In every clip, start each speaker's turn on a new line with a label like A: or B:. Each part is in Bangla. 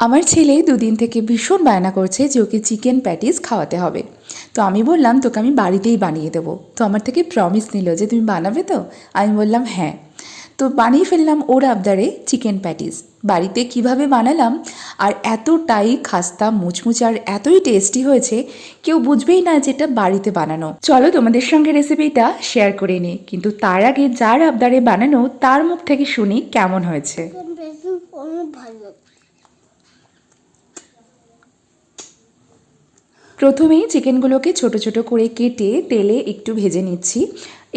A: আমার ছেলে দুদিন থেকে ভীষণ বায়না করছে যে ওকে চিকেন প্যাটিস খাওয়াতে হবে। তো আমি বললাম, তোকে আমি বাড়িতেই বানিয়ে দেবো। তো আমার থেকে প্রমিস নিল যে, তুমি বানাবে তো? আমি বললাম হ্যাঁ। তো বানিয়ে ফেললাম ওর আবদারে চিকেন প্যাটিস। বাড়িতে কীভাবে বানালাম আর এতটাই খাস্তা, মুচমুচে আর এতই টেস্টি হয়েছে, কেউ বুঝবেই না যেটা বাড়িতে বানানো। চলো তোমাদের সঙ্গে রেসিপিটা শেয়ার করে নিই। কিন্তু তার আগে যার আবদারে বানানো, তার মুখ থেকে শুনি কেমন হয়েছে। প্রথমেই চিকেনগুলোকে ছোট ছোট করে কেটে তেলে একটু ভেজে নিচ্ছি।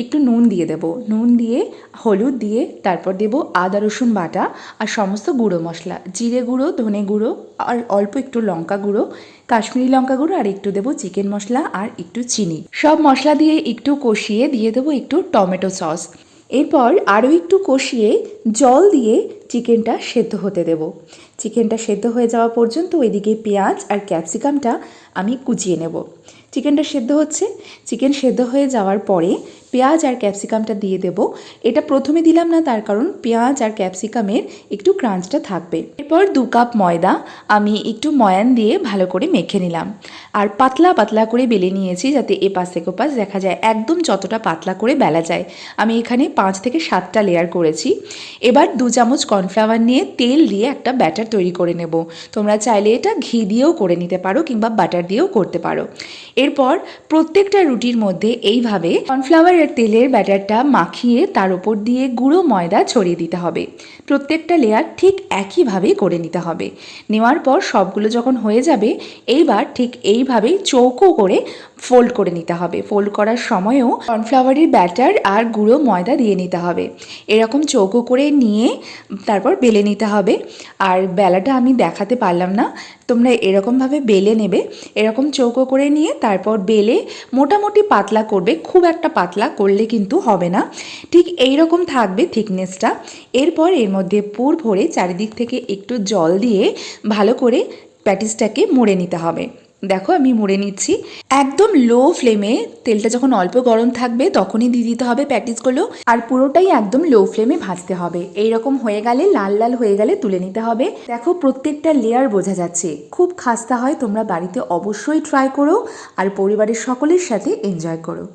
A: একটু নুন দিয়ে দেব। নুন দিয়ে, হলুদ দিয়ে, তারপর দেব আদা, রসুন বাটা আর সমস্ত গুঁড়ো মশলা। জিরে গুঁড়ো, ধনে গুঁড়ো আর অল্প একটু লঙ্কা গুঁড়ো, কাশ্মীরি লঙ্কা গুঁড়ো আর একটু দেবো চিকেন মশলা আর একটু চিনি। সব মশলা দিয়ে একটু কষিয়ে দিয়ে দেবো একটু টমেটো সস। এরপর আরও একটু কষিয়ে জল দিয়ে চিকেনটা সেদ্ধ হতে দেব। চিকেনটা সেদ্ধ হয়ে যাওয়া পর্যন্ত ওইদিকে পেঁয়াজ আর ক্যাপসিকামটা আমি কুচিয়ে নেব। চিকেনটা সেদ্ধ হচ্ছে। চিকেন সেদ্ধ হয়ে যাওয়ার পরে পেঁয়াজ আর ক্যাপসিকামটা দিয়ে দেব। এটা প্রথমে দিলাম না, তার কারণ পেঁয়াজ আর ক্যাপসিকামের একটু ক্রাঞ্চটা থাকবে। এরপর দু কাপ ময়দা আমি একটু ময়ান দিয়ে ভালো করে মেখে নিলাম। আর পাতলা পাতলা করে বেলে নিয়েছি যাতে এপাশ থেকে ওপাশ দেখা যায় একদম যতটা পাতলা করে বেলা যায়। আমি এখানে পাঁচ থেকে সাতটা লেয়ার করেছি। এবার দু চামচ কর্নফ্লাওয়ার নিয়ে তেল দিয়ে একটা ব্যাটার তৈরি করে নেব। তোমরা চাইলে এটা ঘি দিয়েও করে নিতে পারো কিংবা বাটার দিয়েও করতে পারো। এরপর প্রত্যেকটা রুটির মধ্যে এইভাবে কর্নফ্লাওয়ারের তেলের ব্যাটারটা মাখিয়ে তার উপর দিয়ে গুঁড়ো ময়দা ছড়িয়ে দিতে হবে। প্রত্যেকটা লেয়ার ঠিক একইভাবেই করে নিতে হবে। নেওয়ার পর সবগুলো যখন হয়ে যাবে, এইবার ঠিক এইভাবেই চৌকো করে ফোল্ড করে নিতে হবে। ফোল্ড করার সময়ও কর্নফ্লাওয়ারের ব্যাটার আর গুঁড়ো ময়দা দিয়ে নিতে হবে। এরকম চৌকো করে নিয়ে তারপর বেলে নিতে হবে। আর বেলাটা আমি দেখাতে পারলাম না। তোমরা এরকমভাবে বেলে নেবে। এরকম চৌকো করে নিয়ে তারপর বেলে মোটামুটি পাতলা করবে। খুব একটা পাতলা করলে কিন্তু হবে না। ঠিক এই রকম থাকবে থিকনেসটা। এরপর এর মধ্যে পুর ভরে চারিদিক থেকে একটু জল দিয়ে ভালো করে প্যাটিসটাকে মুড়ে নিতে হবে। দেখো আমি মুড়ে নিচ্ছি। একদম লো ফ্লেমে তেলটা যখন অল্প গরম থাকবে তখনই দিয়ে দিতে হবে প্যাটিসগুলো আর পুরোটাই একদম লো ফ্লেমে ভাজতে হবে। এইরকম হয়ে গেলে, লাল লাল হয়ে গেলে তুলে নিতে হবে। দেখো প্রত্যেকটা লেয়ার বোঝা যাচ্ছে। খুব খাস্তা হয়, তোমরা বাড়িতে অবশ্যই ট্রাই করো। আর পরিবারের সকলের সাথে এনজয় করো।